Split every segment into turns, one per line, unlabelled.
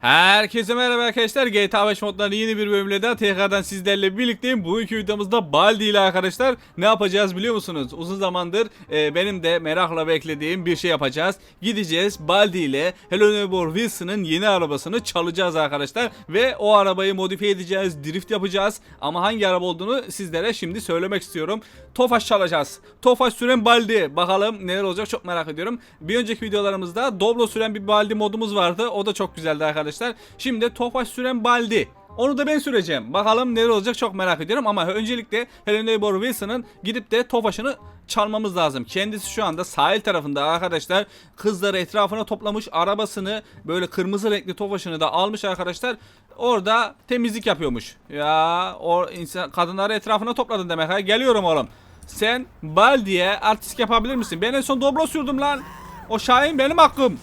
Herkese merhaba arkadaşlar. GTA 5 modlarının yeni bir bölümüyle daha tekrardan sizlerle birlikteyim. Bugünkü videomuzda Baldi ile arkadaşlar ne yapacağız biliyor musunuz? Uzun zamandır e, benim de merakla beklediğim bir şey yapacağız. Gideceğiz Baldi ile Hello Neighbor Wilson'ın yeni arabasını çalacağız arkadaşlar. Ve o arabayı modifiye edeceğiz, drift yapacağız. Ama hangi araba olduğunu sizlere şimdi söylemek istiyorum. Tofaş çalacağız. Tofaş süren Baldi. Bakalım neler olacak çok merak ediyorum. Bir önceki videolarımızda Doblo süren bir Baldi modumuz vardı. O da çok güzeldi arkadaşlar. Şimdi de Tofaş süren Baldi. Onu da ben süreceğim. Bakalım neler olacak çok merak ediyorum ama öncelikle Helen Neighbor Wilson'ın gidip de Tofaş'ını çalmamız lazım. Kendisi şu anda sahil tarafında arkadaşlar. Kızları etrafına toplamış arabasını böyle kırmızı renkli Tofaş'ını da almış arkadaşlar. Orada temizlik yapıyormuş. Ya o insan kadınları etrafına topladın demek ha. Geliyorum oğlum. Sen Baldi'ye artist yapabilir misin? Ben en son Doblo sürdüm lan. O Şahin benim hakkım.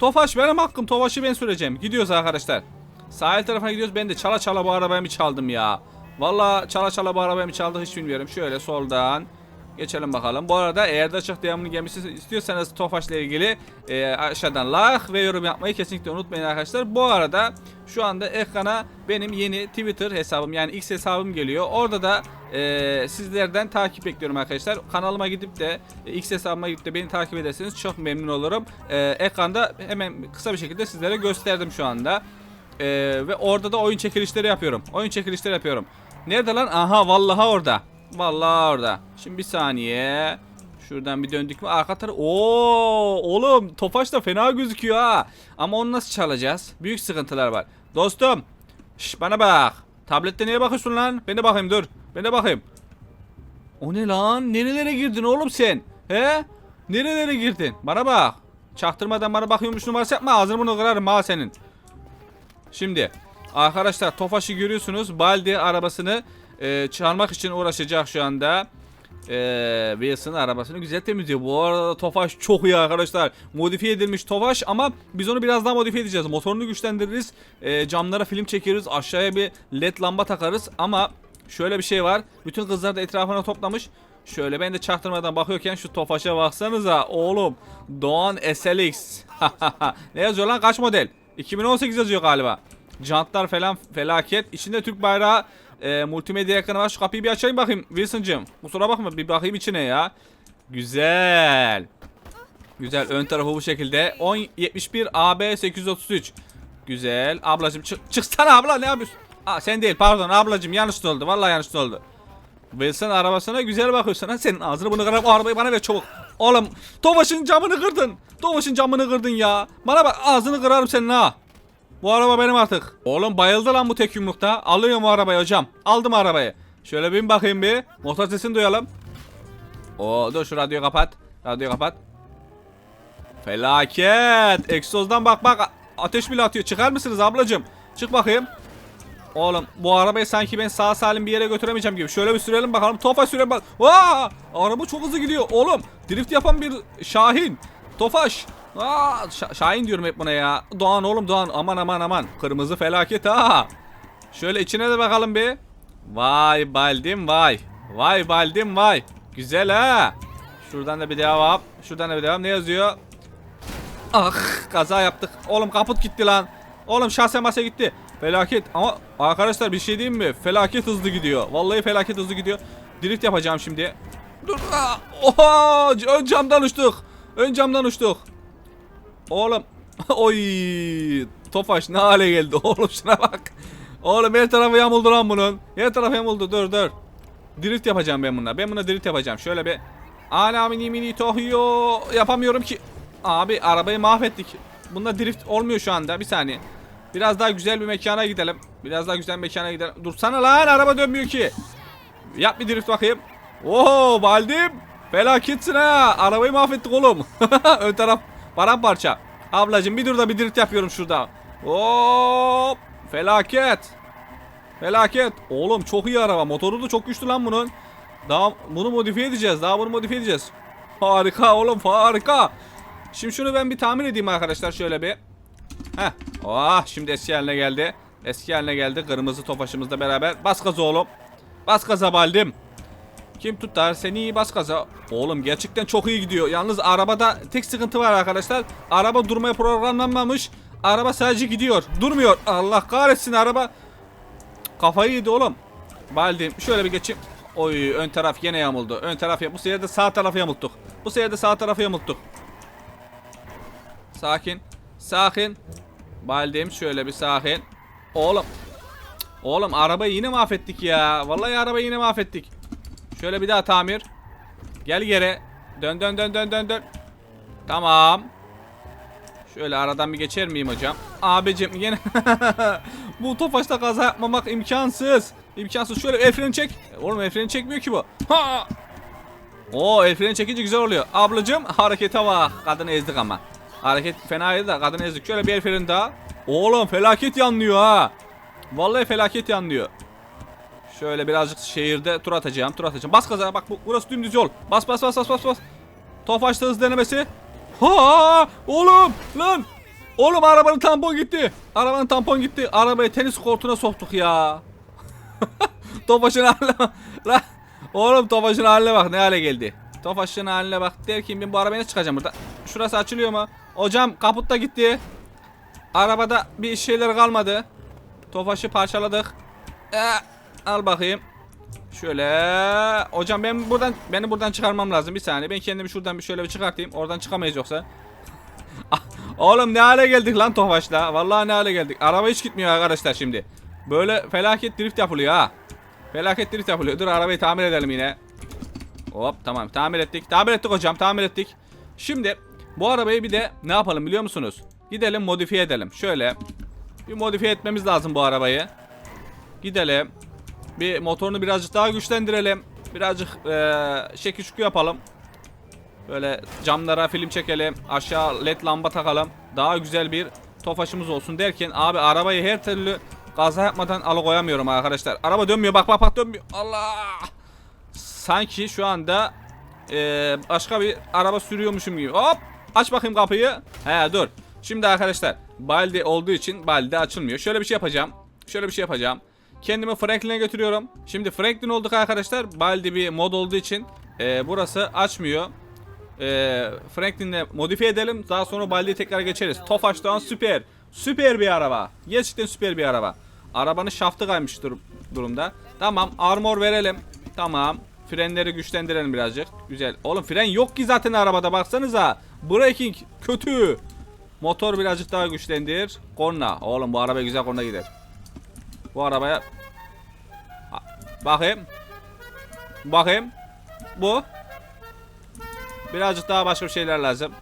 Tofaş benim hakkım. Tofaş'ı ben süreceğim. Gidiyoruz arkadaşlar. Sahil tarafına gidiyoruz. Ben de çala çala bu arabayı mı çaldım ya? Valla çala çala bu arabayı mı çaldık hiç bilmiyorum. Şöyle soldan geçelim bakalım. Bu arada eğer de açık devamını gelmesi istiyorsanız Tofaş'la ilgili e, aşağıdan like ve yorum yapmayı kesinlikle unutmayın arkadaşlar. Bu arada şu anda ekrana benim yeni Twitter hesabım yani X hesabım geliyor. Orada da e, sizlerden takip bekliyorum arkadaşlar. Kanalıma gidip de e, X hesabıma gidip de beni takip ederseniz çok memnun olurum. E, ekranda hemen kısa bir şekilde sizlere gösterdim şu anda. Ee, ve orada da oyun çekilişleri yapıyorum. Oyun çekilişleri yapıyorum. Nerede lan? Aha vallahi orada. Vallahi orada. Şimdi bir saniye. Şuradan bir döndük mü? Arka taraf. Oo, oğlum Tofaş da fena gözüküyor ha. Ama onu nasıl çalacağız? Büyük sıkıntılar var. Dostum. Şş, bana bak. Tablette neye bakıyorsun lan? Ben de bakayım dur. De bakayım. O ne lan? Nerelere girdin oğlum sen? He? Nerelere girdin? Bana bak. Çaktırmadan bana bakıyormuş numarası yapma. Ağzını bunu kırarım ha senin. Şimdi arkadaşlar Tofaş'ı görüyorsunuz. Baldi arabasını e, çalmak için uğraşacak şu anda. E, Wilson arabasını güzel temizliyor. Bu arada Tofaş çok iyi arkadaşlar. Modifiye edilmiş Tofaş ama biz onu biraz daha modifiye edeceğiz. Motorunu güçlendiririz. E, camlara film çekeriz. Aşağıya bir led lamba takarız. Ama şöyle bir şey var. Bütün kızlar da etrafına toplamış. Şöyle ben de çaktırmadan bakıyorken şu Tofaş'a baksanıza oğlum. Doğan SLX. ne yazıyor lan kaç model? 2018 yazıyor galiba. Jantlar falan felaket. İçinde Türk bayrağı e, multimedya ekranı var. Şu kapıyı bir açayım bakayım Wilson'cığım. Kusura bakma bir bakayım içine ya. Güzel. Güzel ön tarafı bu şekilde. 1071 AB 833. Güzel. Ablacığım çık çıksana abla ne yapıyorsun? Aa, sen değil pardon ablacığım yanlış oldu. Vallahi yanlış oldu. Wilson arabasına güzel bakıyorsun ha senin ağzını bunu kırarım o arabayı bana ver çabuk. Oğlum Tofaş'ın camını kırdın. Tofaş'ın camını kırdın ya. Bana bak ağzını kırarım senin ha. Bu araba benim artık. Oğlum bayıldı lan bu tek yumrukta. Alıyorum o arabayı hocam. Aldım arabayı. Şöyle bir bakayım bir. Motor sesini duyalım. Oo dur şu radyoyu kapat. Radyoyu kapat. Felaket. Egzozdan bak bak. Ateş bile atıyor. Çıkar mısınız ablacığım? Çık bakayım. Oğlum bu arabayı sanki ben sağ salim bir yere götüremeyeceğim gibi. Şöyle bir sürelim bakalım. Tofaş sürelim bak. Aa! Araba çok hızlı gidiyor. Oğlum drift yapan bir Şahin. Tofaş. Aa, Şa- Şahin diyorum hep buna ya. Doğan oğlum Doğan. Aman aman aman. Kırmızı felaket ha. Şöyle içine de bakalım bir. Vay baldim vay. Vay baldim vay. Güzel ha. Şuradan da bir devam. Şuradan da bir devam. Ne yazıyor? Ah kaza yaptık. Oğlum kaput gitti lan. Oğlum şahsen masa gitti. Felaket ama arkadaşlar bir şey diyeyim mi? Felaket hızlı gidiyor. Vallahi felaket hızlı gidiyor. Drift yapacağım şimdi. Dur. Aa, Oha! Ön camdan uçtuk. Ön camdan uçtuk. Oğlum. Oy! Tofaş ne hale geldi oğlum şuna bak. Oğlum her tarafı yamuldu lan bunun. Her tarafı yamuldu dur dur. Drift yapacağım ben bununla. Ben buna drift yapacağım. Şöyle bir. Ana mini mini tohyo. Yapamıyorum ki. Abi arabayı mahvettik. Bunda drift olmuyor şu anda. Bir saniye. Biraz daha güzel bir mekana gidelim. Biraz daha güzel bir mekana gidelim. Dursana lan araba dönmüyor ki. Yap bir drift bakayım. Oo Baldim. Felaketsin ha. Arabayı mahvettik oğlum. Ön taraf paramparça. Ablacım bir dur da bir drift yapıyorum şurada. Hop. Felaket. Felaket. Oğlum çok iyi araba. Motoru da çok güçlü lan bunun. Daha bunu modifiye edeceğiz. Daha bunu modifiye edeceğiz. Harika oğlum harika. Şimdi şunu ben bir tamir edeyim arkadaşlar şöyle bir. Heh. Oh şimdi eski haline geldi. Eski haline geldi. Kırmızı tofaşımızla beraber. Bas gaza oğlum. Bas gaza baldim. Kim tutar seni bas gaza. Oğlum gerçekten çok iyi gidiyor. Yalnız arabada tek sıkıntı var arkadaşlar. Araba durmaya programlanmamış. Araba sadece gidiyor. Durmuyor. Allah kahretsin araba. Kafayı yedi oğlum. Baldim şöyle bir geçeyim. Oy ön taraf yine yamuldu. Ön taraf. Bu sefer sağ tarafı yamulttuk. Bu sefer sağ tarafı yamulttuk. Sakin. Sakin. Baldim şöyle bir sakin. Oğlum. Oğlum arabayı yine mahvettik ya. Vallahi arabayı yine mahvettik. Şöyle bir daha tamir. Gel geri. Dön dön dön dön dön dön. Tamam. Şöyle aradan bir geçer miyim hocam? Abicim yine bu tofaşta kaza yapmamak imkansız. İmkansız. Şöyle el freni çek. Oğlum el freni çekmiyor ki bu. Ha! Oo el freni çekince güzel oluyor. Ablacım harekete bak. Kadını ezdik ama. Hareket fenaydı da kadını ezdik. Şöyle bir el daha. Oğlum felaket yanlıyor ha. Vallahi felaket yanlıyor. Şöyle birazcık şehirde tur atacağım. Tur atacağım. Bas gaza bak bu, burası dümdüz yol. Bas bas bas bas bas bas. Tofaş'ta hız denemesi. Ha oğlum lan. Oğlum arabanın tampon gitti. Arabanın tampon gitti. Arabayı tenis kortuna soktuk ya. Tofaş'ın haline bak. Oğlum Tofaş'ın haline bak ne hale geldi. Tofaş'ın haline bak derken ben bu arabaya çıkacağım burada? Şurası açılıyor mu? Hocam kaput da gitti. Arabada bir şeyler kalmadı. Tofaş'ı parçaladık. Ee, al bakayım. Şöyle. Hocam ben buradan beni buradan çıkarmam lazım. Bir saniye. Ben kendimi şuradan bir şöyle bir çıkartayım. Oradan çıkamayız yoksa. Ah, Oğlum ne hale geldik lan Tofaş'la. Vallahi ne hale geldik. Araba hiç gitmiyor arkadaşlar şimdi. Böyle felaket drift yapılıyor ha. Felaket drift yapılıyor. Dur arabayı tamir edelim yine. Hop tamam tamir ettik. Tamir ettik hocam tamir ettik. Şimdi bu arabayı bir de ne yapalım biliyor musunuz? Gidelim modifiye edelim. Şöyle bir modifiye etmemiz lazım bu arabayı. Gidelim. Bir motorunu birazcık daha güçlendirelim. Birazcık eee şekil şukü yapalım. Böyle camlara film çekelim. Aşağı led lamba takalım. Daha güzel bir tofaşımız olsun derken abi arabayı her türlü kaza yapmadan alıkoyamıyorum arkadaşlar. Araba dönmüyor bak bak bak dönmüyor. Allah! Sanki şu anda eee, başka bir araba sürüyormuşum gibi. Hop! Aç bakayım kapıyı. He dur. Şimdi arkadaşlar baldi olduğu için baldi açılmıyor. Şöyle bir şey yapacağım. Şöyle bir şey yapacağım. Kendimi Franklin'e götürüyorum. Şimdi Franklin olduk arkadaşlar. Baldi bir mod olduğu için eee, burası açmıyor. Eee Franklin'le modifiye edelim. Daha sonra Baldi'ye tekrar geçeriz. Tofaş'tan süper. Süper bir araba. Gerçekten süper bir araba. Arabanın şaftı kaymış dur- durumda. Tamam armor verelim. Tamam. Frenleri güçlendirelim birazcık. Güzel. Oğlum fren yok ki zaten arabada baksanıza. Braking kötü. Motor birazcık daha güçlendir. Korna. Oğlum bu araba güzel korna gider. Bu arabaya bakayım. Bakayım. Bu. Birazcık daha başka bir şeyler lazım.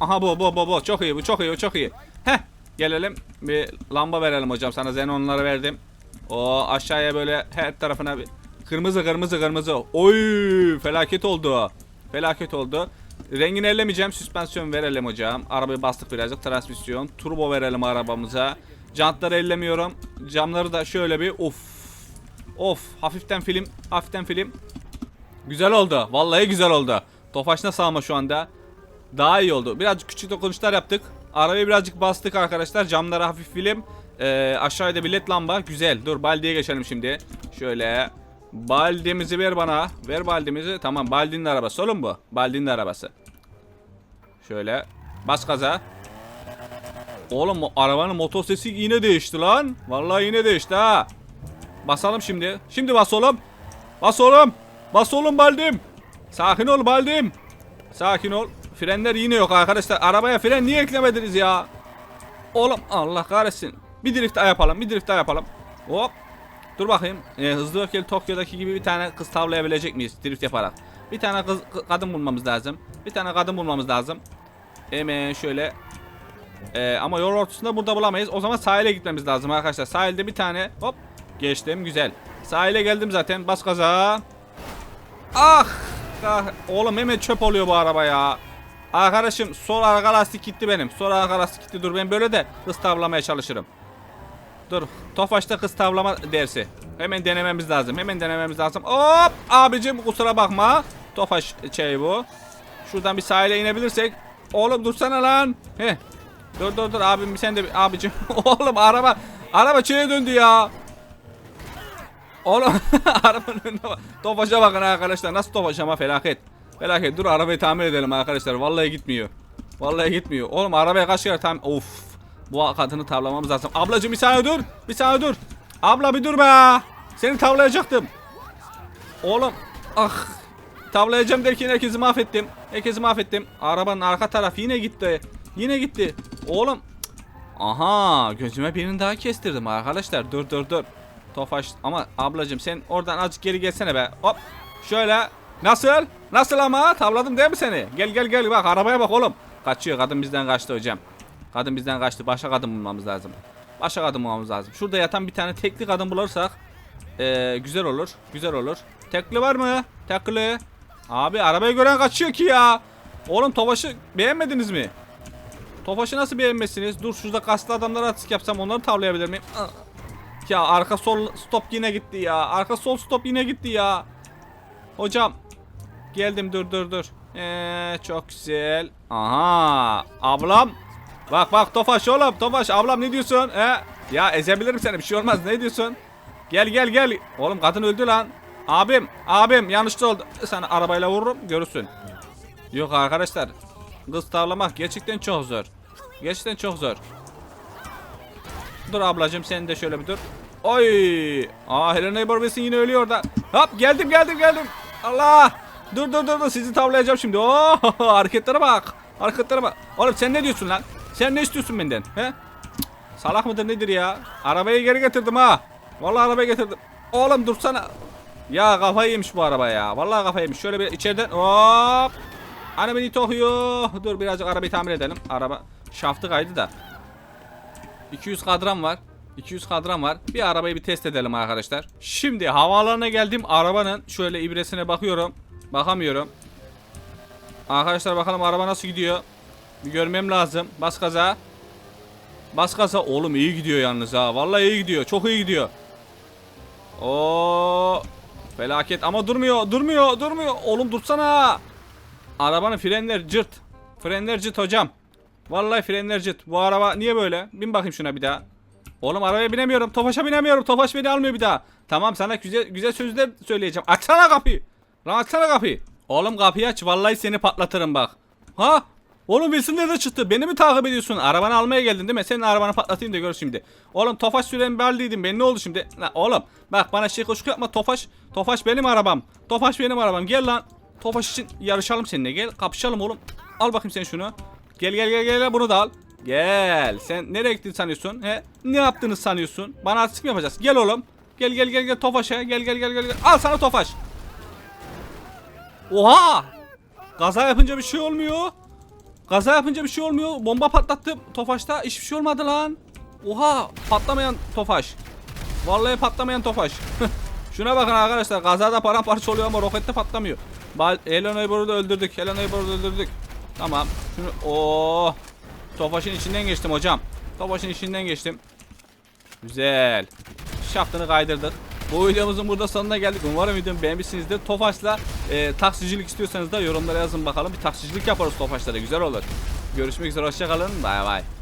Aha bu bu bu bu çok iyi bu çok iyi bu çok iyi. Heh gelelim bir lamba verelim hocam sana xenonları verdim. O aşağıya böyle her tarafına bir kırmızı kırmızı kırmızı. Oy felaket oldu. Felaket oldu. Rengini ellemeyeceğim. Süspansiyon verelim hocam. Arabayı bastık birazcık. Transmisyon. Turbo verelim arabamıza. Jantları ellemiyorum. Camları da şöyle bir of. Of. Hafiften film. Hafiften film. Güzel oldu. Vallahi güzel oldu. Tofaş nasıl ama şu anda? Daha iyi oldu. Birazcık küçük dokunuşlar yaptık. Arabayı birazcık bastık arkadaşlar. Camlara hafif film. Ee, aşağıda bir led lamba. Güzel. Dur baldiye geçelim şimdi. Şöyle. Baldimizi ver bana. Ver baldimizi. Tamam baldinin arabası oğlum bu. Baldinin arabası. Şöyle. Bas gaza. Oğlum arabanın motor sesi yine değişti lan. Vallahi yine değişti ha. Basalım şimdi. Şimdi bas oğlum. Bas oğlum. Bas oğlum baldim. Sakin ol baldim. Sakin ol. Frenler yine yok arkadaşlar. Arabaya fren niye eklemediniz ya? Oğlum Allah kahretsin. Bir drift daha yapalım. Bir drift daha yapalım. Hop. Dur bakayım. Ee, hızlı öfkeli Tokyo'daki gibi bir tane kız tavlayabilecek miyiz drift yaparak? Bir tane kız kı- kadın bulmamız lazım. Bir tane kadın bulmamız lazım. Hemen şöyle. Ee, ama yol ortasında burada bulamayız. O zaman sahile gitmemiz lazım arkadaşlar. Sahilde bir tane hop geçtim güzel. Sahile geldim zaten. Bas gaza. Ah! ah! Oğlum hemen çöp oluyor bu araba ya. Arkadaşım sol arka lastik gitti benim. Sol arka lastik gitti. Dur ben böyle de hız tavlamaya çalışırım. Dur. Tofaş'ta kız tavlama dersi. Hemen denememiz lazım. Hemen denememiz lazım. Hop! Abicim kusura bakma. Tofaş şey bu. Şuradan bir sahile inebilirsek. Oğlum dursana lan. Heh. Dur dur dur abim sen de abicim. Oğlum araba araba çeye döndü ya. Oğlum arabanın önüne bak. Tofaşa bakın arkadaşlar. Nasıl tofaş ama felaket. Felaket. Dur arabayı tamir edelim arkadaşlar. Vallahi gitmiyor. Vallahi gitmiyor. Oğlum arabaya kaç kere tam of. Bu kadını tavlamamız lazım. Ablacığım bir saniye dur. Bir saniye dur. Abla bir dur be. Seni tavlayacaktım. Oğlum ah tavlayacağım derken herkesi mahvettim. Herkesi mahvettim. Arabanın arka tarafı yine gitti. Yine gitti. Oğlum. Aha gözüme birini daha kestirdim arkadaşlar. Dur dur dur. Tofaş ama ablacığım sen oradan azıcık geri gelsene be. Hop. Şöyle. Nasıl? Nasıl ama? Tavladım değil mi seni? Gel gel gel bak arabaya bak oğlum. Kaçıyor kadın bizden kaçtı hocam. Kadın bizden kaçtı. Başka kadın bulmamız lazım. Başka kadın bulmamız lazım. Şurada yatan bir tane tekli kadın bulursak ee, güzel olur. Güzel olur. Tekli var mı? Tekli. Abi arabayı gören kaçıyor ki ya. Oğlum Tofaş'ı beğenmediniz mi? Tofaş'ı nasıl beğenmezsiniz? Dur şurada kaslı adamlara atık yapsam onları tavlayabilir miyim? Ah. Ya arka sol stop yine gitti ya. Arka sol stop yine gitti ya. Hocam. Geldim dur dur dur. Ee, çok güzel. Aha. Ablam. Bak bak Tofaş oğlum. Tofaş ablam ne diyorsun? He? Ya ezebilirim seni bir şey olmaz. Ne diyorsun? Gel gel gel. Oğlum kadın öldü lan. Abim abim yanlışta oldu. Sana arabayla vururum görürsün. Yok arkadaşlar. Kız tavlamak gerçekten çok zor. Gerçekten çok zor. Dur ablacığım sen de şöyle bir dur. Oy! Aa Helena Barbesin yine ölüyor da. Hop geldim geldim geldim. Allah! Dur dur dur dur sizi tavlayacağım şimdi. Oo hareketlere bak. Hareketlere bak. Oğlum sen ne diyorsun lan? Sen ne istiyorsun benden? He? Salak mıdır nedir ya? Arabayı geri getirdim ha. Vallahi arabayı getirdim. Oğlum dursana. Ya kafayı yemiş bu araba ya. Vallahi kafayı yemiş. Şöyle bir içeriden hop. Ana beni tohuyor. Dur birazcık arabayı tamir edelim. Araba şaftı kaydı da. 200 kadran var. 200 kadran var. Bir arabayı bir test edelim arkadaşlar. Şimdi havaalanına geldim. Arabanın şöyle ibresine bakıyorum. Bakamıyorum. Arkadaşlar bakalım araba nasıl gidiyor. Bir görmem lazım. Bas gaza. Bas gaza. Oğlum iyi gidiyor yalnız ha. Vallahi iyi gidiyor. Çok iyi gidiyor. Oo felaket ama durmuyor. Durmuyor. Durmuyor. Oğlum dursana. Arabanın frenler cırt. Frenler cırt hocam. Vallahi frenler cırt. Bu araba niye böyle? Bin bakayım şuna bir daha. Oğlum arabaya binemiyorum. Tofaş'a binemiyorum. Tofaş beni almıyor bir daha. Tamam sana güzel güzel sözler söyleyeceğim. Açsana kapıyı. Lan açsana kapıyı. Oğlum kapıyı aç. Vallahi seni patlatırım bak. Ha? Oğlum Wilson nerede çıktı? Beni mi takip ediyorsun? Arabanı almaya geldin değil mi? Senin arabanı patlatayım da gör şimdi. Oğlum Tofaş süren belliydim. Ben ne oldu şimdi? La, oğlum bak bana şey koşuk yapma Tofaş. Tofaş benim arabam. Tofaş benim arabam. Gel lan. Tofaş için yarışalım seninle. Gel kapışalım oğlum. Al bakayım sen şunu. Gel gel gel gel bunu da al. Gel. Sen nereye gittin sanıyorsun? He? Ne yaptığını sanıyorsun? Bana artistik mi yapacağız? Gel oğlum. Gel gel gel gel Tofaş'a. Gel gel gel gel. gel. Al sana Tofaş. Oha! Gaza yapınca bir şey olmuyor. Gaza yapınca bir şey olmuyor. Bomba patlattım Tofaş'ta. Hiçbir şey olmadı lan. Oha! Patlamayan Tofaş. Vallahi patlamayan Tofaş. Şuna bakın arkadaşlar. Gazada paramparça oluyor ama rokette patlamıyor. Neighbor'u da öldürdük. Hello Neighbor'u da öldürdük. Tamam. Şunu Oo. Tofaş'ın içinden geçtim hocam. Tofaş'ın içinden geçtim. Güzel. Şaftını kaydırdık. Bu videomuzun burada sonuna geldik. Umarım videomu beğenmişsinizdir. Tofaş'la e, taksicilik istiyorsanız da yorumlara yazın bakalım. Bir taksicilik yaparız Tofaş'la da güzel olur. Görüşmek üzere hoşçakalın. Bay bay.